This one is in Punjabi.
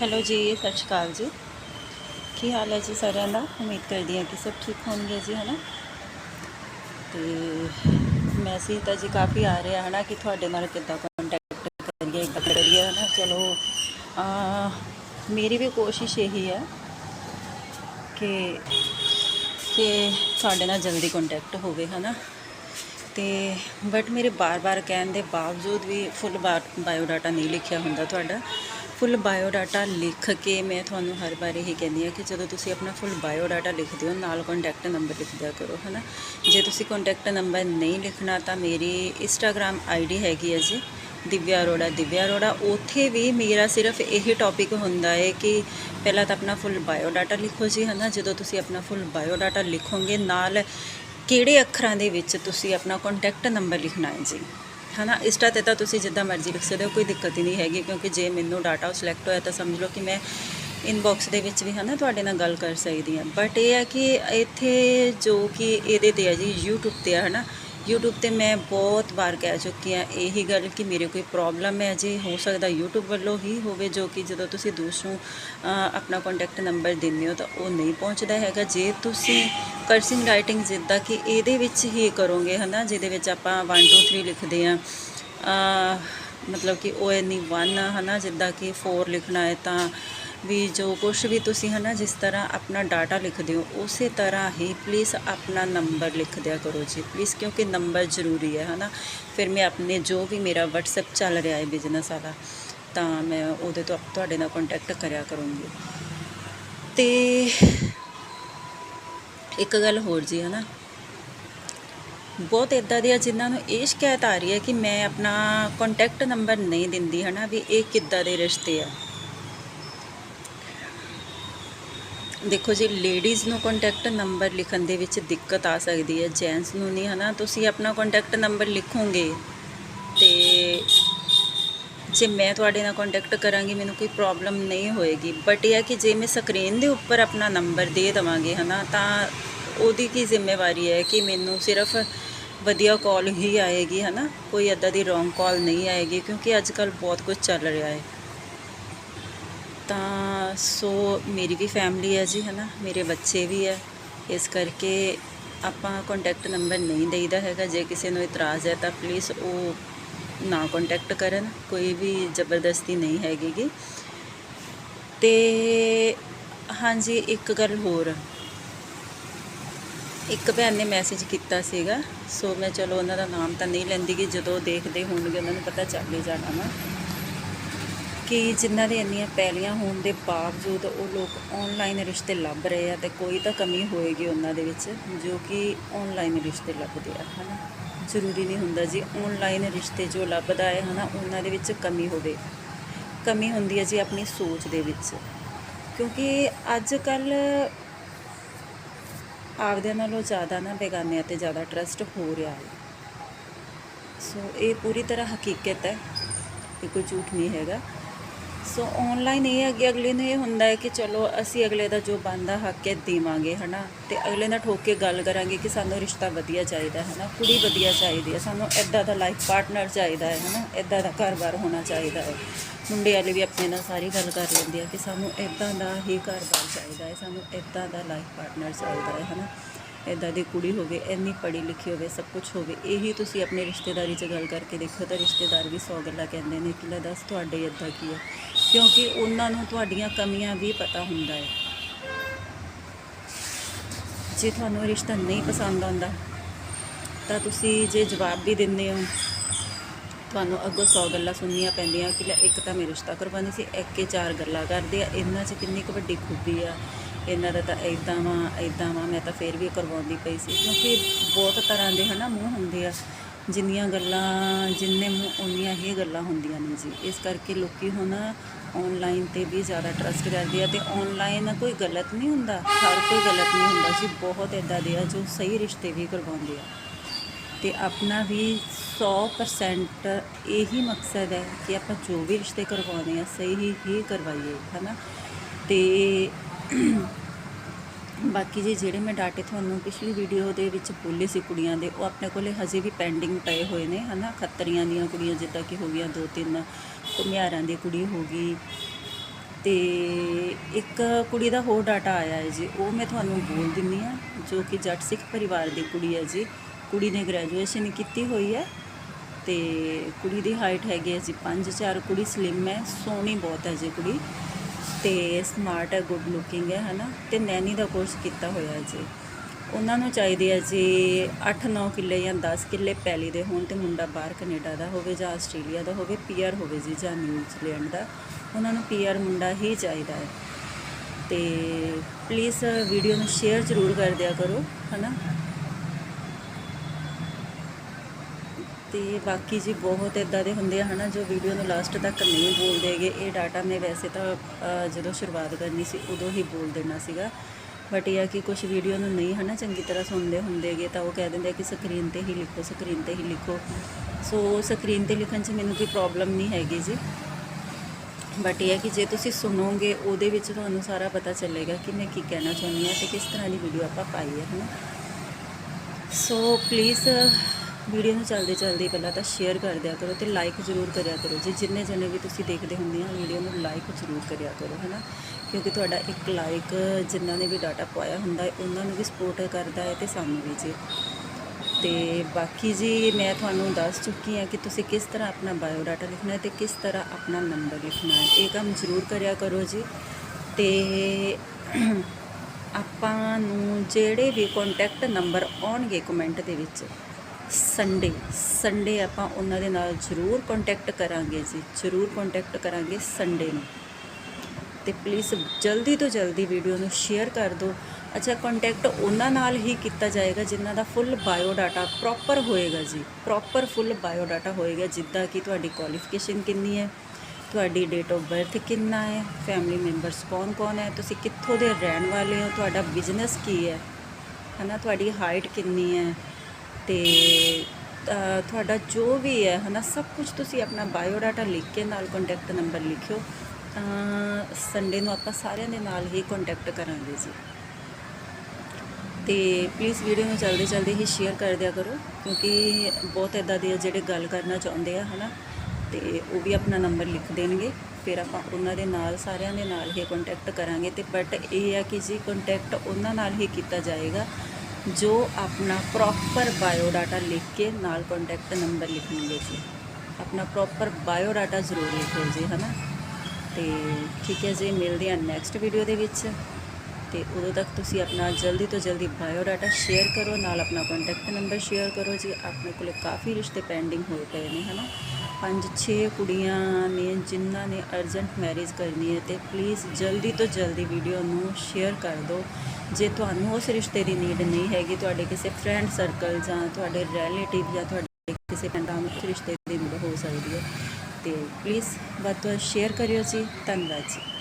ਹੈਲੋ ਜੀ, ਸਤਿ ਸ਼੍ਰੀ ਅਕਾਲ ਜੀ। ਕੀ ਹਾਲ ਹੈ ਜੀ ਸਾਰਿਆਂ ਦਾ? ਉਮੀਦ ਕਰਦੀ ਹਾਂ ਕਿ ਸਭ ਠੀਕ ਹੋਣਗੇ ਜੀ, ਹਨਾ? ਤੇ ਮੈਸੇਜ ਤਾਂ ਜੀ ਕਾਫੀ ਆ ਰਿਹਾ, ਹਨਾ, ਕਿ ਤੁਹਾਡੇ ਨਾਲ ਕਿੱਦਾਂ ਕੰਟੈਕਟ ਕਰੀਏ ਇੱਦਾਂ ਕਰੀਏ, ਹਨਾ? ਚਲੋ ਆ ਮੇਰੀ ਵੀ ਕੋਸ਼ਿਸ਼ ਇਹੀ ਹੈ ਕਿ ਕਿ ਤੁਹਾਡੇ ਨਾਲ ਜਲਦੀ ਕੰਟੈਕਟ ਹੋਵੇ, ਹਨਾ? ਤੇ ਬਟ ਮੇਰੇ ਬਾਰ-ਬਾਰ ਕਹਿਣ ਦੇ ਬਾਵਜੂਦ ਵੀ ਫੁੱਲ ਬਾਇਓਡਾਟਾ ਨਹੀਂ ਲਿਖਿਆ ਹੁੰਦਾ ਤੁਹਾਡਾ। ਫੁੱਲ ਬਾਇਓਡਾਟਾ ਲਿਖ ਕੇ ਮੈਂ ਤੁਹਾਨੂੰ ਹਰ ਵਾਰ ਇਹ ਕਹਿੰਦੀ ਆ ਕਿ ਜਦੋਂ ਤੁਸੀਂ ਆਪਣਾ ਫੁੱਲ ਬਾਇਓਡਾਟਾ ਲਿਖਦੇ ਹੋ, ਨਾਲ ਕੰਟੈਕਟ ਨੰਬਰ ਲਿਖ ਦਿਆ ਕਰੋ, ਹਨਾ? ਜੇ ਤੁਸੀਂ ਕੰਟੈਕਟ ਨੰਬਰ ਨਹੀਂ ਲਿਖਣਾ ਤਾਂ ਮੇਰੀ ਇੰਸਟਾਗ੍ਰam ਆਈਡੀ ਹੈਗੀ ਹੈ ਜੀ, ਦਿਵਿਆ ਅਰੋੜਾ ਦਿਵਿਆ ਅਰੋੜਾ। ਉੱਥੇ ਵੀ ਮੇਰਾ ਸਿਰਫ ਇਹੀ ਟੌਪਿਕ ਹੁੰਦਾ ਹੈ ਕਿ ਪਹਿਲਾਂ ਤਾਂ ਆਪਣਾ ਫੁੱਲ ਬਾਇਓਡਾਟਾ ਲਿਖੋ ਜੀ, ਹਨਾ? ਜਦੋਂ ਤੁਸੀਂ ਆਪਣਾ ਫੁੱਲ ਬਾਇਓਡਾਟਾ ਲਿਖੋਗੇ, ਨਾਲ ਕਿਹੜੇ ਅੱਖਰਾਂ ਦੇ ਵਿੱਚ ਤੁਸੀਂ ਆਪਣਾ ਕੰਟੈਕਟ ਨੰਬਰ ਲਿਖਣਾ ਹੈ ਜੀ? ਹਨਾ ਇੰਸਟਾ ਤੇ ਤਾਂ ਤੁਸੀਂ ਜਿੱਦਾਂ ਮਰਜ਼ੀ ਲਿਖ ਸਕਦੇ ਹੋ, ਕੋਈ ਦਿੱਕਤ ਹੀ ਨਹੀਂ ਹੈਗੀ, ਕਿਉਂਕਿ ਜੇ ਮੈਨੂੰ ਡਾਟਾ ਸਿਲੈਕਟ ਹੋਇਆ ਤਾਂ ਸਮਝ ਲਓ ਕਿ ਮੈਂ ਇਨਬਾਕਸ ਦੇ ਵਿੱਚ ਵੀ ਹਨਾ ਤੁਹਾਡੇ ਨਾਲ ਗੱਲ ਕਰ ਸਕਦੀ ਹਾਂ। ਬਟ ਇਹ ਹੈ ਕਿ ਇੱਥੇ ਜੋ ਕਿ ਇਹਦੇ ਤੇ ਹੈ ਜੀ, YouTube ਤੇ ਹੈ ਹਨਾ YouTube ਤੇ ਮੈਂ ਬਹੁਤ ਵਾਰ ਕਹਿ ਚੁੱਕੀ ਹਾਂ, ਇਹੀ ਗੱਲ ਕਿ ਮੇਰੇ ਕੋਈ ਪ੍ਰੋਬਲਮ ਹੈ ਜੀ ਹੋ ਸਕਦਾ YouTube ਵੱਲੋਂ ਹੀ ਹੋਵੇ, ਜੋ ਕਿ ਜਦੋਂ ਤੁਸੀਂ ਦੂਸਰੋਂ ਆਪਣਾ ਕੰਟੈਕਟ ਨੰਬਰ ਦਿੰਦੇ ਹੋ ਤਾਂ ਉਹ ਨਹੀਂ ਪਹੁੰਚਦਾ ਹੈਗਾ। ਜੇ ਤੁਸੀਂ ਕਰਸਿੰਗ ਰਾਈਟਿੰਗ ਜਿੱਦਾਂ ਕਿ ਇਹਦੇ ਵਿੱਚ ਹੀ ਕਰੋਗੇ ਹਨਾ, ਜਿਹਦੇ ਵਿੱਚ ਆਪਾਂ 1 2 3 ਲਿਖਦੇ ਆ ਮਤਲਬ ਕਿ ਉਹ ਐਨੀ 1 ਹਨਾ, ਜਿੱਦਾਂ ਕਿ 4 ਲਿਖਣਾ ਹੈ ਤਾਂ ਵੀ ਜੋ ਕੁਝ ਵੀ ਤੁਸੀਂ ਹਨਾ ਜਿਸ ਤਰ੍ਹਾਂ ਆਪਣਾ ਡਾਟਾ ਲਿਖਦੇ ਹੋ, ਉਸੇ ਤਰ੍ਹਾਂ ਹੀ ਪਲੀਜ਼ ਆਪਣਾ ਨੰਬਰ ਲਿਖ ਦਿਆ ਕਰੋ ਜੀ। ਪਲੀਜ਼ ਕਿਉਂਕਿ ਨੰਬਰ ਜ਼ਰੂਰੀ ਹੈ ਹਨਾ। ਫਿਰ ਮੈਂ ਆਪਣੇ ਜੋ ਵੀ ਮੇਰਾ WhatsApp ਚੱਲ ਰਿਹਾ ਹੈ ਬਿਜ਼ਨਸ ਵਾਲਾ, ਤਾਂ ਮੈਂ ਉਹਦੇ ਤੋਂ ਤੁਹਾਡੇ ਨਾਲ ਕੰਟੈਕਟ ਕਰਿਆ ਕਰੂੰਗੀ। ਤੇ ਇੱਕ ਗੱਲ ਹੋਰ ਜੀ ਹਨਾ। ਬਹੁਤ ਇਦਾਂ ਦੇ ਆ ਜਿਨ੍ਹਾਂ ਨੂੰ ਇਹ ਸ਼ਿਕਾਇਤ ਆ ਰਹੀ ਹੈ ਕਿ ਮੈਂ ਆਪਣਾ ਕੰਟੈਕਟ ਨੰਬਰ ਨਹੀਂ ਦਿੰਦੀ ਹਨਾ ਵੀ ਇਹ ਕਿੱਦਾਂ ਦੇ ਰਿਸ਼ਤੇ ਆ। ਦੇਖੋ ਜੀ ਲੇਡੀਜ਼ ਨੂੰ ਕੰਟੈਕਟ ਨੰਬਰ ਲਿਖਣ ਦੇ ਵਿੱਚ ਦਿੱਕਤ ਆ ਸਕਦੀ ਹੈ ਜੈਂਟਸ ਨੂੰ ਨਹੀਂ, ਹਨਾ? ਤੁਸੀਂ ਆਪਣਾ ਕੰਟੈਕਟ ਨੰਬਰ ਲਿਖੋਗੇ ਤੇ ਜੇ ਮੈਂ ਤੁਹਾਡੇ ਨਾਲ ਕੰਟੈਕਟ ਕਰਾਂਗੀ, ਮੈਨੂੰ ਕੋਈ ਪ੍ਰੋਬਲਮ ਨਹੀਂ ਹੋਏਗੀ। ਬਟ ਇਹ ਹੈ ਕਿ ਜੇ ਮੈਂ ਸਕਰੀਨ ਦੇ ਉੱਪਰ ਆਪਣਾ ਨੰਬਰ ਦੇ ਦਵਾਂਗੇ, ਹਨਾ, ਤਾਂ ਉਹਦੀ ਕੀ ਜ਼ਿੰਮੇਵਾਰੀ ਹੈ ਕਿ ਮੈਨੂੰ ਸਿਰਫ ਵਧੀਆ ਕਾਲ ਹੀ ਆਏਗੀ, ਹਨਾ? ਕੋਈ ਅੱਦਾਂ ਦੀ ਰੋਂਗ ਕਾਲ ਨਹੀਂ ਆਏਗੀ, ਕਿਉਂਕਿ ਅੱਜ ਕੱਲ ਬਹੁਤ ਕੁਝ ਚੱਲ ਰਿਹਾ ਹੈ। ਤਾਂ ਸੋ ਮੇਰੀ ਵੀ ਫੈਮਿਲੀ ਹੈ ਜੀ, ਹਨਾ? ਮੇਰੇ ਬੱਚੇ ਵੀ ਹੈ। ਇਸ ਕਰਕੇ ਆਪਾਂ ਕੰਟੈਕਟ ਨੰਬਰ ਨਹੀਂ ਦੇਈਦਾ ਹੈਗਾ। ਜੇ ਕਿਸੇ ਨੂੰ ਇਤਰਾਜ਼ ਹੈ ਤਾਂ ਪਲੀਜ਼ ਉਹ ਨਾ ਕੰਟੈਕਟ ਕਰਨ। ਕੋਈ ਵੀ ਜ਼ਬਰਦਸਤੀ ਨਹੀਂ ਹੈਗੀ ਗੀ ਤੇ ਹਾਂਜੀ, ਇੱਕ ਗੱਲ ਹੋਰ। ਇੱਕ ਭੈਣ ਨੇ ਮੈਸੇਜ ਕੀਤਾ ਸੀਗਾ। ਸੋ ਮੈਂ ਚਲੋ ਉਹਨਾਂ ਦਾ ਨਾਮ ਤਾਂ ਨਹੀਂ ਲੈਂਦੀ ਕਿ ਜਦੋਂ ਦੇਖਦੇ ਹੋਣਗੇ, ਉਹਨਾਂ ਨੂੰ ਪਤਾ ਚੱਲ ਹੀ ਜਾਣਾ ਵਾ। ਕਿ ਜਿਨ੍ਹਾਂ ਦੇ ਇੰਨੀਆਂ ਪੈਲੀਆਂ ਹੋਣ ਦੇ ਬਾਵਜੂਦ ਉਹ ਲੋਕ ਆਨਲਾਈਨ ਰਿਸ਼ਤੇ ਲੱਭ ਰਹੇ ਆ ਤੇ ਕੋਈ ਤਾਂ ਕਮੀ ਹੋਏਗੀ ਉਹਨਾਂ ਦੇ ਵਿੱਚ, ਜੋ ਕਿ ਆਨਲਾਈਨ ਰਿਸ਼ਤੇ ਲੱਭਦੇ ਆ, ਹਨਾ? ਜ਼ਰੂਰੀ ਨਹੀਂ ਹੁੰਦਾ ਜੀ ਆਨਲਾਈਨ ਰਿਸ਼ਤੇ ਜੋ ਲੱਭਦਾ ਹੈ, ਹਨਾ, ਉਹਨਾਂ ਦੇ ਵਿੱਚ ਕਮੀ ਹੋਵੇ। ਕਮੀ ਹੁੰਦੀ ਹੈ ਜੀ ਆਪਣੀ ਸੋਚ ਦੇ ਵਿੱਚ। ਕਿਉਂਕਿ ਅੱਜ ਕੱਲ ਆਪਦਿਆਂ ਨਾਲੋਂ ਜ਼ਿਆਦਾ ਨਾ ਬੇਗਾਨਿਆਂ ਤੇ ਜ਼ਿਆਦਾ ਟਰਸਟ ਹੋ ਰਿਹਾ ਹੈ। ਸੋ ਇਹ ਪੂਰੀ ਤਰ੍ਹਾਂ ਹਕੀਕਤ ਹੈ। ਇਹ ਕੋਈ ਝੂਠ ਨਹੀਂ ਹੈਗਾ। ਸੋ ਆਨਲਾਈਨ ਇਹ ਹੈ ਕਿ ਅਗਲੇ ਨੂੰ ਇਹ ਹੁੰਦਾ ਹੈ ਕਿ ਚਲੋ, ਅਸੀਂ ਅਗਲੇ ਦਾ ਜੋ ਬੰਦਾ ਹੱਕ ਹੈ ਦੇਵਾਂਗੇ, ਹਨਾ? ਤੇ ਅਗਲੇ ਨਾਲ ਠੋਕ ਕੇ ਗੱਲ ਕਰਾਂਗੇ ਕਿ ਸਾਨੂੰ ਰਿਸ਼ਤਾ ਵਧੀਆ ਚਾਹੀਦਾ ਹੈ ਨਾ ਕੁੜੀ ਵਧੀਆ ਚਾਹੀਦੀ ਹੈ, ਸਾਨੂੰ ਐਦਾਂ ਦਾ ਲਾਈਫ ਪਾਰਟਨਰ ਚਾਹੀਦਾ ਹੈ, ਹਨਾ? ਐਦਾਂ ਦਾ ਘਰ-ਬਾਰ ਹੋਣਾ ਚਾਹੀਦਾ ਹੈ। ਮੁੰਡੇ ਵਾਲੇ ਵੀ ਆਪਣੇ ਨਾਲ ਸਾਰੀ ਗੱਲ ਕਰ ਲੈਂਦੇ ਆ ਕਿ ਸਾਨੂੰ ਐਦਾਂ ਦਾ ਹੀ ਘਰ-ਬਾਰ ਚਾਹੀਦਾ ਹੈ, ਸਾਨੂੰ ਐਦਾਂ ਦਾ ਲਾਈਫ ਪਾਰਟਨਰ ਚਾਹੀਦਾ ਹੈ, ਹਨਾ? ਇੱਦਾਂ ਦੀ ਕੁੜੀ ਹੋਵੇ, ਇੰਨੀ ਪੜ੍ਹੀ ਲਿਖੀ ਹੋਵੇ, ਸਭ ਕੁਝ ਹੋਵੇ, ਇਹੀ ਤੁਸੀਂ ਆਪਣੇ ਰਿਸ਼ਤੇਦਾਰੀ 'ਚ ਗੱਲ ਕਰਕੇ ਦੇਖੋ ਤਾਂ ਰਿਸ਼ਤੇਦਾਰ ਵੀ ਸੌ ਗੱਲਾਂ ਕਹਿੰਦੇ ਨੇ ਕਿ ਲੈ ਦੱਸ ਤੁਹਾਡੇ ਇੱਦਾਂ ਕੀ ਹੈ? ਕਿਉਂਕਿ ਉਹਨਾਂ ਨੂੰ ਤੁਹਾਡੀਆਂ ਕਮੀਆਂ ਵੀ ਪਤਾ ਹੁੰਦਾ ਹੈ। ਜੇ ਤੁਹਾਨੂੰ ਇਹ ਰਿਸ਼ਤਾ ਨਹੀਂ ਪਸੰਦ ਆਉਂਦਾ, ਤਾਂ ਤੁਸੀਂ ਜੇ ਜਵਾਬ ਵੀ ਦਿੰਦੇ ਹੋ, ਤੁਹਾਨੂੰ ਅੱਗੋਂ 100 ਗੱਲਾਂ ਸੁਣਨੀਆਂ ਪੈਂਦੀਆਂ ਕਿ ਲੈ ਇੱਕ ਤਾਂ ਮੈਂ ਰਿਸ਼ਤਾ ਕਰਵਾਉਣੀ ਸੀ, ਇੱਕ ਹੀ ਚਾਰ ਗੱਲਾਂ ਕਰਦੇ ਆ, ਇਹਨਾਂ 'ਚ ਕਿੰਨੀ ਕੁ ਵੱਡੀ ਖੂਬੀ ਆ ਇਹਨਾਂ ਦਾ ਤਾਂ ਇਦਾਂ ਵਾ ਇਦਾਂ ਵਾ, ਮੈਂ ਤਾਂ ਫੇਰ ਵੀ ਕਰਵਾਉਂਦੀ ਪਈ ਸੀ। ਕਿਉਂਕਿ ਬਹੁਤ ਤਰ੍ਹਾਂ ਦੇ ਹਨਾ ਮੂੰਹ ਹੁੰਦੇ ਆ, ਜਿੰਨੀਆਂ ਗੱਲਾਂ, ਜਿੰਨੇ ਮੂੰਹ, ਉਨੀਆਂ ਹੀ ਗੱਲਾਂ ਹੁੰਦੀਆਂ ਨੇ ਜੀ। ਇਸ ਕਰਕੇ ਲੋਕੀ ਹੁਣ ਆਨਲਾਈਨ ਤੇ ਵੀ ਜ਼ਿਆਦਾ ਟਰਸਟ ਕਰਦੇ ਆ ਤੇ ਆਨਲਾਈਨ ਕੋਈ ਗਲਤ ਨਹੀਂ ਹੁੰਦਾ, ਹਰ ਕੋਈ ਗਲਤ ਨਹੀਂ ਹੁੰਦਾ ਜੀ। ਬਹੁਤ ਇਦਾਂ ਦੇ ਆ ਜੋ ਸਹੀ ਰਿਸ਼ਤੇ ਵੀ ਕਰਵਾਉਂਦੇ ਆ। ਤੇ ਆਪਣਾ ਵੀ 100% ਇਹੀ ਮਕਸਦ ਹੈ ਕਿ ਆਪਾਂ ਜੋ ਵੀ ਰਿਸ਼ਤੇ ਕਰਵਾਉਂਦੇ ਆ, ਸਹੀ ਹੀ ਕਰਵਾਈਏ, ਹਨਾ। ਤੇ ਬਾਕੀ ਜੀ ਜਿਹੜੇ ਮੈਂ ਡਾਟੇ ਤੁਹਾਨੂੰ ਪਿਛਲੀ ਵੀਡੀਓ ਦੇ ਵਿੱਚ ਬੋਲੇ ਸੀ ਕੁੜੀਆਂ ਦੇ, ਉਹ ਆਪਣੇ ਕੋਲੇ ਹਜੇ ਵੀ ਪੈਂਡਿੰਗ ਪਏ ਹੋਏ ਨੇ, ਹਨਾ? ਖੱਤਰੀਆਂ ਦੀਆਂ ਕੁੜੀਆਂ, ਜਿੱਦਾਂ ਕਿ ਹੋ ਗਈਆਂ ਦੋ ਤਿੰਨ, ਘੁਮਿਆਰਾਂ ਦੀ ਕੁੜੀ ਹੋ ਗਈ। ਤੇ ਇੱਕ ਕੁੜੀ ਦਾ ਹੋਰ ਡਾਟਾ ਆਇਆ ਹੈ ਜੀ, ਉਹ ਮੈਂ ਤੁਹਾਨੂੰ ਬੋਲ ਦਿੰਨੀ ਆ ਜੋ ਕਿ ਜੱਟ ਸਿੱਖ ਪਰਿਵਾਰ ਦੀ ਕੁੜੀ ਹੈ ਜੀ। ਕੁੜੀ ਨੇ ਗ੍ਰੈਜੂਏਸ਼ਨ ਕੀਤੀ ਹੋਈ ਹੈ ਤੇ ਕੁੜੀ ਦੀ ਹਾਈਟ ਹੈਗੀ ਹੈ ਜੀ 5'4 ਕੁੜੀ ਸਲਿਮ ਹੈ, ਸੋਹਣੀ ਬਹੁਤ ਹੈ ਜੀ ਕੁੜੀ। ਤੇ ਸਮਾਰਟ ਹੈ ਗੁੱਡ ਲੁਕਿੰਗ ਹੈ, ਹਨਾ? ਤੇ ਨੈਨੀ ਦਾ ਕੋਰਸ ਕੀਤਾ ਹੋਇਆ ਜੀ। ਉਹਨਾਂ ਨੂੰ ਚਾਹੀਦੀ ਹੈ ਜੀ 8-9 ਕਿੱਲੇ ਜਾਂ 10 ਕਿੱਲੇ ਪੈਲੀ ਦੇ ਹੋਣ ਤੇ ਮੁੰਡਾ ਬਾਹਰ ਕੈਨੇਡਾ ਦਾ ਹੋਵੇ ਜਾਂ ਆਸਟ੍ਰੇਲੀਆ ਦਾ ਹੋਵੇ ਪੀਆਰ ਹੋਵੇ ਜੀ ਜਾਂ ਨਿਊਜ਼ੀਲੈਂਡ ਦਾ। ਉਹਨਾਂ ਨੂੰ ਪੀਆਰ ਮੁੰਡਾ ਹੀ ਚਾਹੀਦਾ ਹੈ। ਤੇ ਪਲੀਜ਼ ਵੀਡੀਓ ਨੂੰ ਸ਼ੇਅਰ ਜ਼ਰੂਰ ਕਰ ਦਿਆ ਕਰੋ, ਹਨਾ? ਤੇ ਬਾਕੀ ਜੀ ਬਹੁਤ ਇਦਾਂ ਦੇ ਹੁੰਦੇ ਆ ਹਨਾ, ਜੋ ਵੀਡੀਓ ਨੂੰ ਲਾਸਟ ਤੱਕ ਨਹੀਂ ਬੋਲਦੇਗੇ ਇਹ ਡਾਟਾ ਮੈਂ ਵੈਸੇ ਤਾਂ ਜਦੋਂ ਸ਼ੁਰੂਆਤ ਕਰਨੀ ਸੀ ਉਦੋਂ ਹੀ ਬੋਲ ਦੇਣਾ ਸੀਗਾ। ਬਟ ਇਹ ਆ ਕਿ ਕੁਝ ਵੀਡੀਓ ਨੂੰ ਨਹੀਂ ਹਨਾ ਚੰਗੀ ਤਰ੍ਹਾਂ ਸੁਣਦੇ ਹੁੰਦੇਗੇ ਤਾਂ ਉਹ ਕਹਿ ਦਿੰਦੇ ਕਿ ਸਕਰੀਨ ਤੇ ਹੀ ਲਿਖੋ ਸਕਰੀਨ ਤੇ ਹੀ ਲਿਖੋ। ਸੋ ਸਕਰੀਨ ਤੇ ਲਿਖਣ 'ਚ ਮੈਨੂੰ ਕੋਈ ਪ੍ਰੋਬਲਮ ਨਹੀਂ ਹੈਗੀ ਜੀ। ਬਟ ਇਹ ਹੈ ਕਿ ਜੇ ਤੁਸੀਂ ਸੁਣੋਗੇ, ਉਹਦੇ ਵਿੱਚ ਤੁਹਾਨੂੰ ਸਾਰਾ ਪਤਾ ਚੱਲੇਗਾ ਕਿ ਮੈਂ ਕੀ ਕਹਿਣਾ ਚਾਹੁੰਦੀ ਹਾਂ ਤੇ ਕਿਸ ਤਰ੍ਹਾਂ ਦੀ ਵੀਡੀਓ ਆਪਾਂ ਪਾਈ ਹੈ, ਹਨਾ। ਸੋ ਪਲੀਜ਼ ਵੀਡੀਓ ਨੂੰ ਚੱਲਦੇ ਚੱਲਦੇ ਪਹਿਲਾਂ ਤਾਂ ਸ਼ੇਅਰ ਕਰ ਦਿਆ ਕਰੋ ਤੇ ਲਾਈਕ ਜ਼ਰੂਰ ਕਰਿਆ ਕਰੋ। ਜੀ ਜਿੰਨੇ ਜਣੇ ਵੀ ਤੁਸੀਂ ਦੇਖਦੇ ਹੁੰਦੇ ਆ ਵੀਡੀਓ ਨੂੰ ਲਾਈਕ ਜ਼ਰੂਰ ਕਰਿਆ ਕਰੋ, ਹਨਾ? ਕਿਉਂਕਿ ਤੁਹਾਡਾ ਇੱਕ ਲਾਈਕ ਜਿਨ੍ਹਾਂ ਨੇ ਵੀ ਡਾਟਾ ਪਾਇਆ ਹੁੰਦਾ ਹੈ, ਉਹਨਾਂ ਨੂੰ ਵੀ ਸਪੋਰਟ ਕਰਦਾ ਹੈ ਤੇ ਸਾਨੂੰ ਵੀ ਜੀ। ਤੇ ਬਾਕੀ ਜੀ ਮੈਂ ਤੁਹਾਨੂੰ ਦੱਸ ਚੁੱਕੀ ਹਾਂ ਕਿ ਤੁਸੀਂ ਕਿਸ ਤਰ੍ਹਾਂ ਆਪਣਾ ਬਾਇਓ ਡਾਟਾ ਲਿਖਣਾ ਹੈ ਤੇ ਕਿਸ ਤਰ੍ਹਾਂ ਆਪਣਾ ਨੰਬਰ ਲਿਖਣਾ ਹੈ। ਇਹ ਕੰਮ ਜ਼ਰੂਰ ਕਰਿਆ ਕਰੋ ਜੀ। ਤੇ ਆਪਾਂ ਨੂੰ ਜਿਹੜੇ ਵੀ ਕੰਟੈਕਟ ਨੰਬਰ ਆਉਣਗੇ ਕਮੈਂਟ ਦੇ ਵਿੱਚ ਸੰਡੇ ਸੰਡੇ ਆਪਾਂ ਉਹਨਾਂ ਦੇ ਨਾਲ ਜ਼ਰੂਰ ਕੰਟੈਕਟ ਕਰਾਂਗੇ ਜੀ। ਜ਼ਰੂਰ ਕੰਟੈਕਟ ਕਰਾਂਗੇ ਸੰਡੇ ਨੂੰ। ਤੇ ਪਲੀਜ਼ ਜਲਦੀ ਤੋਂ ਜਲਦੀ ਵੀਡੀਓ ਨੂੰ ਸ਼ੇਅਰ ਕਰ ਦਿਓ। ਅੱਛਾ ਕੰਟੈਕਟ ਉਹਨਾਂ ਨਾਲ ਹੀ ਕੀਤਾ ਜਾਏਗਾ ਜਿਨ੍ਹਾਂ ਦਾ ਫੁੱਲ ਬਾਇਓ ਡਾਟਾ ਪ੍ਰੋਪਰ ਹੋਏਗਾ ਜੀ। ਪ੍ਰੋਪਰ ਫੁੱਲ ਬਾਇਓ ਡਾਟਾ ਹੋਏਗਾ, ਜਿੱਦਾਂ ਕਿ ਤੁਹਾਡੀ ਕੁਆਲੀਫਿਕੇਸ਼ਨ ਕਿੰਨੀ ਹੈ, ਤੁਹਾਡੀ ਡੇਟ ਆਫ ਬਰਥ ਕਿੰਨਾ ਹੈ ਫੈਮਿਲੀ ਮੈਂਬਰਸ ਕੌਣ ਕੌਣ ਹੈ, ਤੁਸੀਂ ਕਿੱਥੋਂ ਦੇ ਰਹਿਣ ਵਾਲੇ ਹੋ, ਤੁਹਾਡਾ ਬਿਜ਼ਨਸ ਕੀ ਹੈ? ਹਨਾ, ਤੁਹਾਡੀ ਹਾਈਟ ਕਿੰਨੀ ਹੈ? ਤੇ ਤੁਹਾਡਾ ਜੋ ਵੀ ਹੈ, ਹਨਾ, ਸਭ ਕੁਝ ਤੁਸੀਂ ਆਪਣਾ ਬਾਇਓਡਾਟਾ ਲਿਖ ਕੇ ਨਾਲ ਕੰਟੈਕਟ ਨੰਬਰ ਲਿਖਿਓ। ਤਾਂ ਸੰਡੇ ਨੂੰ ਆਪਾਂ ਸਾਰਿਆਂ ਦੇ ਨਾਲ ਹੀ ਕੰਟੈਕਟ ਕਰਾਂਗੇ ਜੀ। ਤੇ ਪਲੀਜ਼ ਵੀਡੀਓ ਨੂੰ ਜਲਦੀ ਜਲਦੀ ਹੀ ਸ਼ੇਅਰ ਕਰ ਦਿਆ ਕਰੋ, ਕਿਉਂਕਿ ਬਹੁਤ ਇਦਾਂ ਦੇ ਜਿਹੜੇ ਗੱਲ ਕਰਨਾ ਚਾਹੁੰਦੇ ਆ, ਹਨਾ। ਤੇ ਉਹ ਵੀ ਆਪਣਾ ਨੰਬਰ ਲਿਖ ਦੇਣਗੇ, ਫਿਰ ਆਪਾਂ ਉਹਨਾਂ ਦੇ ਨਾਲ, ਸਾਰਿਆਂ ਦੇ ਨਾਲ ਹੀ ਕੰਟੈਕਟ ਕਰਾਂਗੇ। ਤੇ ਬਟ ਇਹ ਆ ਕਿ ਜੀ ਕੰਟੈਕਟ ਉਹਨਾਂ ਨਾਲ ਹੀ ਕੀਤਾ ਜਾਏਗਾ ਜੋ ਆਪਣਾ ਪ੍ਰੋਪਰ ਬਾਇਓਡਾਟਾ ਲਿਖ ਕੇ ਨਾਲ ਕੰਟੈਕਟ ਨੰਬਰ ਲਿਖਣਗੇ ਜੀ। ਆਪਣਾ ਪ੍ਰੋਪਰ ਬਾਇਓ ਡਾਟਾ ਜ਼ਰੂਰ ਲਿਖੋ ਜੀ, ਹਨਾ? ਤੇ ਠੀਕ ਹੈ ਜੀ, ਮਿਲਦੇ ਹਾਂ ਨੈਕਸਟ ਵੀਡੀਓ ਦੇ ਵਿੱਚ। ਤੇ ਉਦੋਂ ਤੱਕ ਤੁਸੀਂ ਆਪਣਾ ਜਲਦੀ ਤੋਂ ਜਲਦੀ ਬਾਇਓਡਾਟਾ ਸ਼ੇਅਰ ਕਰੋ, ਨਾਲ ਆਪਣਾ ਕੰਟੈਕਟ ਨੰਬਰ ਸ਼ੇਅਰ ਕਰੋ ਜੀ। ਆਪਣੇ ਕੋਲੇ ਕਾਫੀ ਰਿਸ਼ਤੇ ਪੈਂਡਿੰਗ ਹੋਏ ਪਏ ਨੇ, ਹਨਾ? ਪੰਜ ਛੇ ਕੁੜੀਆਂ ਨੇ ਜਿਨ੍ਹਾਂ ਨੇ ਅਰਜੈਂਟ ਮੈਰਿਜ ਕਰਨੀ ਹੈ ਤੇ ਪਲੀਜ਼ ਜਲਦੀ ਤੋਂ ਜਲਦੀ ਵੀਡੀਓ ਨੂੰ ਸ਼ੇਅਰ ਕਰ ਦਿਓ। ਜੇ ਤੁਹਾਨੂੰ ਉਸ ਰਿਸ਼ਤੇ ਦੀ ਨੀਡ ਨਹੀਂ ਹੈਗੀ, ਤੁਹਾਡੇ ਕਿਸੇ ਫਰੈਂਡ ਸਰਕਲ ਜਾਂ ਤੁਹਾਡੇ ਰਿਲੇਟਿਵ ਜਾਂ ਤੁਹਾਡੇ ਕਿਸੇ ਪਿੰਡਾਂ ਨੂੰ ਰਿਸ਼ਤੇ ਦੀ ਨੀਡ ਹੋ ਸਕਦੀ ਹੈ। ਤੇ ਪਲੀਜ਼ ਵੱਧ ਤੋਂ ਵੱਧ ਸ਼ੇਅਰ ਕਰਿਓ ਜੀ। ਧੰਨਵਾਦ ਜੀ।